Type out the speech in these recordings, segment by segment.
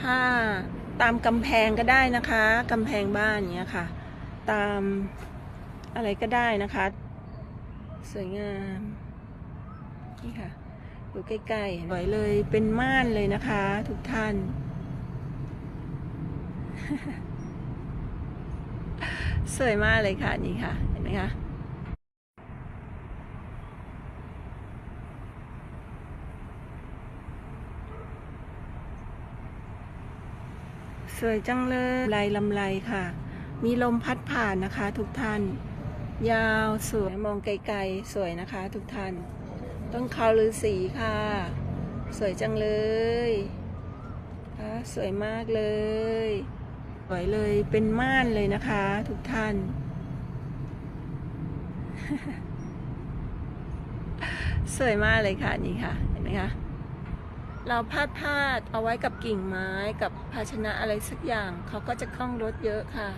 ถ้าตามกำแพงก็ได้นะคะกำแพงบ้านเนี้ยค่ะ ตามอะไรก็ได้นะคะ สวยงามนี่ค่ะดูใกล้ๆสวยเลยเป็นม่านเลยนะคะ ทุกท่าน สวยมากเลยค่ะนี่ค่ะ เห็นไหมคะ สวยจังเลยลายลำไรค่ะ มีลมพัดผ่านนะคะ ทุกท่าน ยาวสวยมองไกลๆ สวยนะคะ ทุกท่าน ต้นเขาฤาษีค่ะ สวยจังเลยค่ะสวยมากเลย สวยเลยเป็นม่านเลยนะคะ ทุกท่าน สวยมากเลยค่ะนี่ค่ะ เห็นไหมคะ เราพาดพาดเอาไว้กับกิ่งไม้กับภาชนะอะไรสักอย่าง เขาก็จะคล่องรถเยอะค่ะ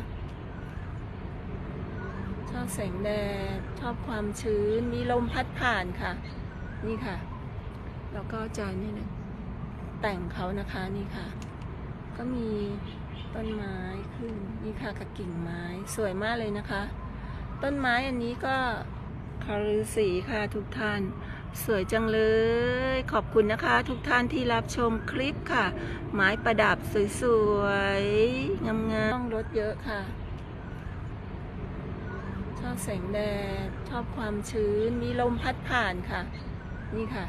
ชอบแสงแดด ชอบความชื้น มีลมพัดผ่านค่ะ นี่ค่ะ แล้วก็จะนี่นะแต่งเขานะคะนี่ค่ะ ก็มีต้นไม้ขึ้นนี่ค่ะกับกิ่งไม้สวยมากเลยนะคะ ต้นไม้อันนี้ก็คารุสีค่ะทุกท่าน สวยจังเลย ขอบคุณนะคะ ทุกท่านที่รับชมคลิปค่ะ ไม้ประดับสวยๆ งามๆต้องรถเยอะค่ะ ชอบแสงแดด ชอบความชื้น มีลมพัดผ่านค่ะ นี่ค่ะ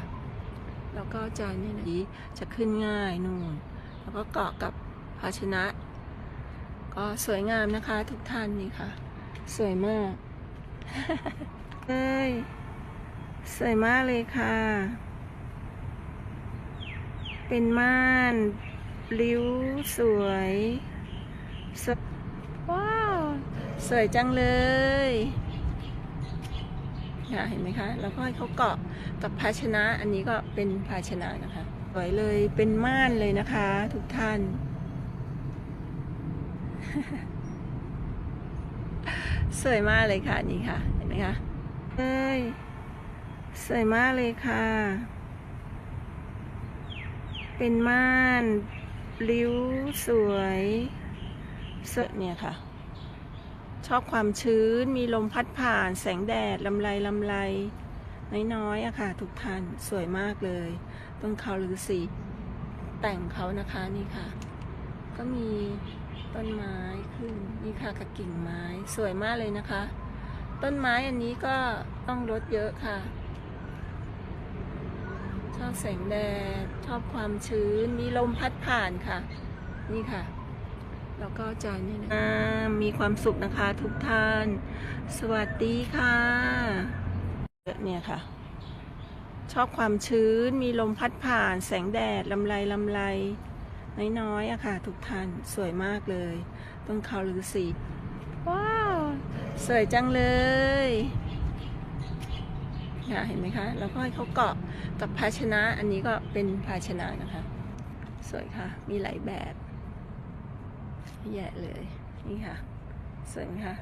แล้วก็จะนี่นะจะขึ้นง่ายนู่น แล้วก็เกาะกับภาชนะ ก็สวยงามนะคะ ทุกท่านนี่ค่ะ สวยมากเอ้ย สวยมากเลยค่ะ เป็นม่านริ้วสวยสวว้าว สวยจังเลยค่ะเห็นไหมคะ แล้วก็ให้เขาเกาะกับภาชนะ อันนี้ก็เป็นภาชนะนะคะ สวยเลย เป็นม่านเลยนะคะ ทุกท่าน สวยมากเลยค่ะนี่ค่ะ เห็นไหมคะเอ้ย สวยมากเลยค่ะ เป็นม่านริ้วสวยสวยเนี่ยค่ะ ชอบความชื้น มีลมพัดผ่าน แสงแดด ลำไรลำไรน้อยๆอะค่ะ ทุกท่าน สวยมากเลย ต้นเขาหรือสีแต่งเขานะคะนี่ค่ะ ก็มีต้นไม้ขึ้นนี่ค่ะกับกิ่งไม้ สวยมากเลยนะคะ ต้นไม้อันนี้ก็ต้องรดเยอะค่ะ อบแสงแดด ชอบความชื้น มีลมพัดผ่านค่ะ นี่ค่ะ แล้วก็จะนี่นะมีความสุขนะคะทุกท่าน สวัสดีค่ะเนี่ยค่ะ ชอบความชื้น มีลมพัดผ่าน แสงแดดลำไรลำไรน้อยๆอะค่ะ ทุกท่าน สวยมากเลย ต้นเขาหรือสีว้าว สวยจังเลย ค่ะเห็นไหมคะแล้วก็ให้เขาเกาะกับภาชนะอันนี้ก็เป็นภาชนะนะคะ สวยค่ะ มีหลายแบบแยะเลยนี่ค่ะ สวยไหมคะ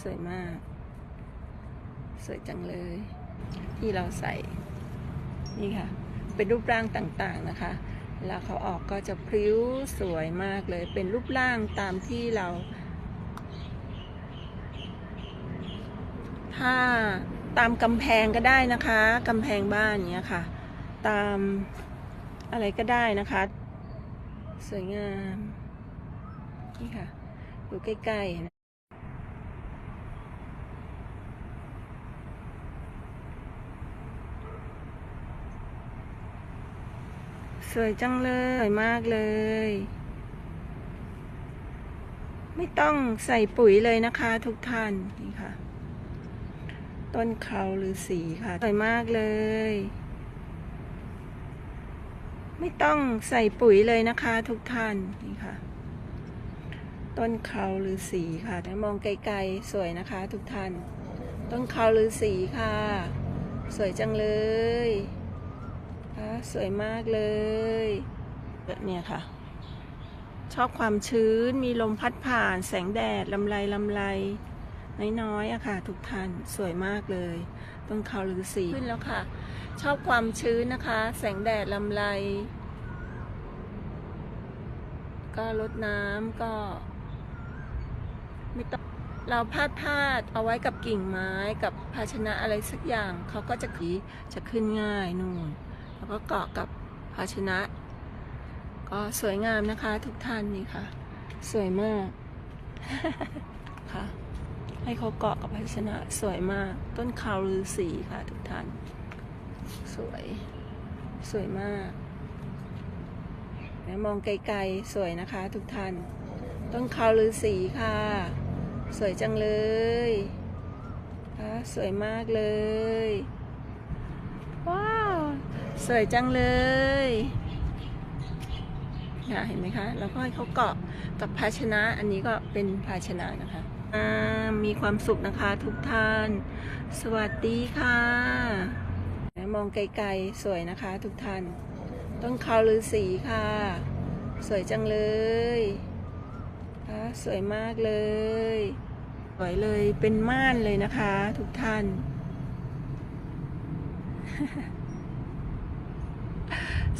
สวยมาก สวยจังเลย ที่เราใส่นี่ค่ะ เป็นรูปร่างต่างๆนะคะเวลาเขาออกก็จะพริ้วสวยมากเลย เป็นรูปร่างตามที่เรา ถ้า ตามกำแพงก็ได้นะคะกำแพงบ้านเนี้ยค่ะ ตามอะไรก็ได้นะคะ สวยงามนี่ค่ะดูใกล้ๆนะสวยจังเลย สวยมากเลย ไม่ต้องใส่ปุ๋ยเลยนะคะทุกท่านนี่ค่ะ ต้นเขาหรือสีค่ะสวยมากเลย ไม่ต้องใส่ปุ๋ยเลยนะคะ ทุกท่านนี่ค่ะ ต้นเขาหรือสีค่ะแต่มองไกลๆสวยนะคะ ทุกท่าน ต้นเขาหรือสีค่ะ สวยจังเลยค่ะสวยมากเลยเนี่ยค่ะ ชอบความชื้นมีลมพัดผ่านแสงแดดลำไรลำไร น้อยๆอะค่ะ ทุกท่านสวยมากเลยต้นเขาหรือสีขึ้นแล้วค่ะ ชอบความชื้นนะคะ แสงแดดลำไร ก็ลดน้ำก็ไม่ต้องเราพาดพาดเอาไว้กับกิ่งไม้กับภาชนะอะไรสักอย่างเขาก็จะขีจะขึ้นง่ายนู่น แล้วก็เกาะกับภาชนะ ก็สวยงามนะคะทุกท่านนี่ค่ะ สวยมาก ให้เขาเกาะกับภาชนะสวยมาก ต้นคาวฤาษีค่ะทุกท่าน สวย สวยมากแล้วมองไกลๆ สวยนะคะทุกท่าน ต้นคาวฤาษีค่ะ สวยจังเลยค่ะสวยมากเลย ว้าว สวยจังเลยค่ะเห็นไหมคะ แล้วก็ให้เขาเกาะกับภาชนะ อันนี้ก็เป็นภาชนะนะคะ มีความสุขนะคะทุกท่าน สวัสดีค่ะ มองไกลๆสวยนะคะทุกท่าน ต้นคาวฤาษีค่ะ สวยจังเลยค่ะสวยมากเลย สวยเลยเป็นม่านเลยนะคะทุกท่าน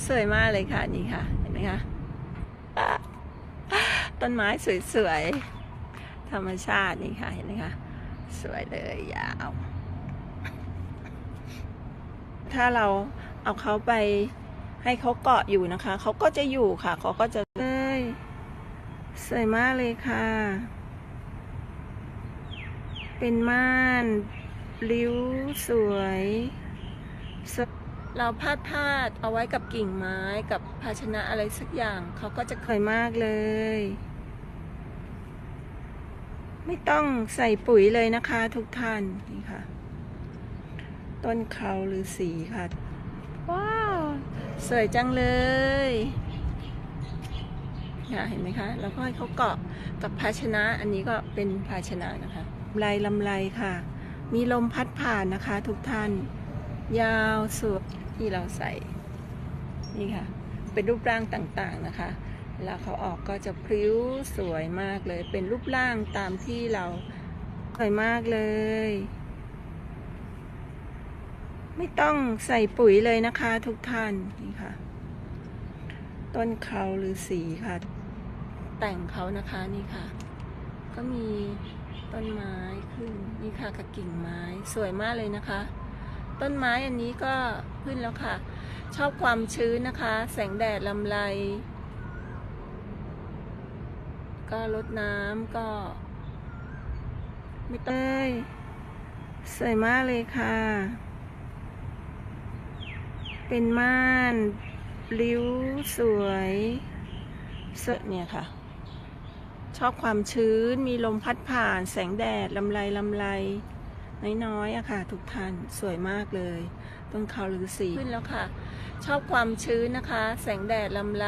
สวยมากเลยค่ะนี่ค่ะ เห็นไหมคะอะต้นไม้สวยๆ ธรรมชาตินี่ค่ะเห็นไหมคะสวยเลยยาว ถ้าเราเอาเขาไปให้เขาเกาะอยู่นะคะ เขาก็จะอยู่ค่ะ เขาก็จะเลยสวยมากเลยค่ะ เป็นม่านริ้วสวยสเราพาดพาดเอาไว้กับกิ่งไม้กับภาชนะอะไรสักอย่าง เขาก็จะเคยมากเลย ไม่ต้องใส่ปุ๋ยเลยนะคะ ทุกท่านนี่ค่ะ ต้นเขาหรือสีค่ะ ว้าว สวยจังเลยค่ะเห็นไหมคะ แล้วก็ให้เขาเกาะกับภาชนะ อันนี้ก็เป็นภาชนะนะคะลำไรลำไรค่ะ มีลมพัดผ่านนะคะ ทุกท่าน ยาวสวยที่เราใส่ นี่ค่ะ เป็นรูปร่างต่างๆนะคะ เวลาเขาออกก็จะพริ้วสวยมากเลย เป็นรูปร่างตามที่เราสวยมากเลย ไม่ต้องใส่ปุ๋ยเลยนะคะทุกท่านนี่ค่ะ ต้นเขาหรือสีค่ะ แต่งเขานะคะนี่ค่ะ ก็มีต้นไม้ขึ้นนี่ค่ะกับกิ่งไม้สวยมากเลยนะคะ ต้นไม้อันนี้ก็ขึ้นแล้วค่ะ ชอบความชื้นนะคะ แสงแดดลำไร ก็ลดน้ำก็ไม่ต้องเลยสวยมากเลยค่ะ เป็นม่านริ้วสวยสดเนี่ยค่ะ ชอบความชื้นมีลมพัดผ่านแสงแดดลำไรลำไรน้อยๆอะค่ะ ทุกท่านสวยมากเลย ต้นเขาหรือสีขึ้นแล้วค่ะ ชอบความชื้นนะคะ แสงแดดลำไร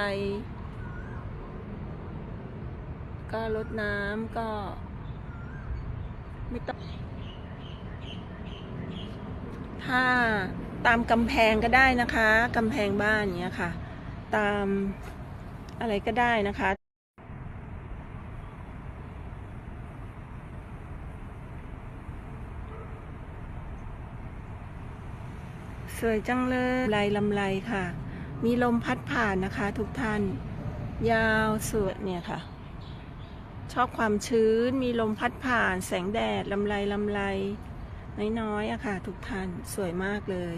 ก็ลดน้ำก็ไม่ต้องถ้าตามกำแพงก็ได้นะคะกำแพงบ้านเนี้ยค่ะ ตามอะไรก็ได้นะคะสวยจังเลยลายลำไรค่ะ มีลมพัดผ่านนะคะทุกท่าน ยาวสวยเนี่ยค่ะ ชอบความชื้น มีลมพัดผ่าน แสงแดดลำไรลำไรน้อยๆอะค่ะ ทุกท่านสวยมากเลย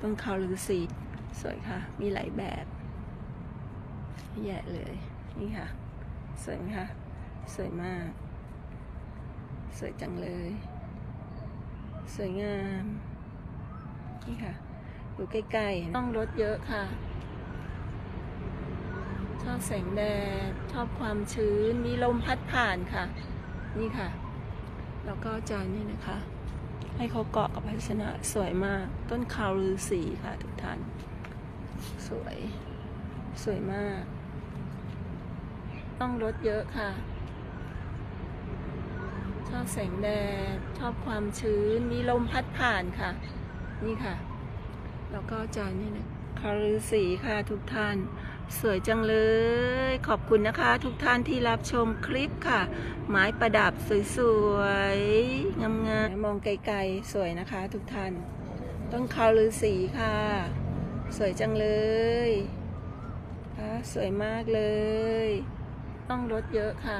ต้นเขาหรือสีสวยค่ะ มีหลายแบบแย่เลย นี่ค่ะ สวยไหมคะสวยมาก สวยจังเลย สวยงาม นี่ค่ะ อยู่ใกล้ๆ ต้องรถเยอะค่ะ อบแสงแดด ชอบความชื้น มีลมพัดผ่านค่ะ นี่ค่ะ แล้วก็จะนี่นะคะ ให้เขาเกาะกับภาชนะสวยมาก ต้นคาวฤาษีค่ะทุกท่าน สวย สวยมาก ต้องรถเยอะค่ะ ชอบแสงแดด ชอบความชื้น มีลมพัดผ่านค่ะ นี่ค่ะ แล้วก็จะนี่นะคาฤาษีค่ะทุกท่าน สวยจังเลย ขอบคุณนะคะ ทุกท่านที่รับชมคลิปค่ะ ไม้ประดับสวยๆ งามๆ มองไกลๆ สวยนะคะทุกท่าน ต้นคาวฤาษีค่ะ สวยจังเลยค่ะสวยมากเลย ต้องลดเยอะค่ะ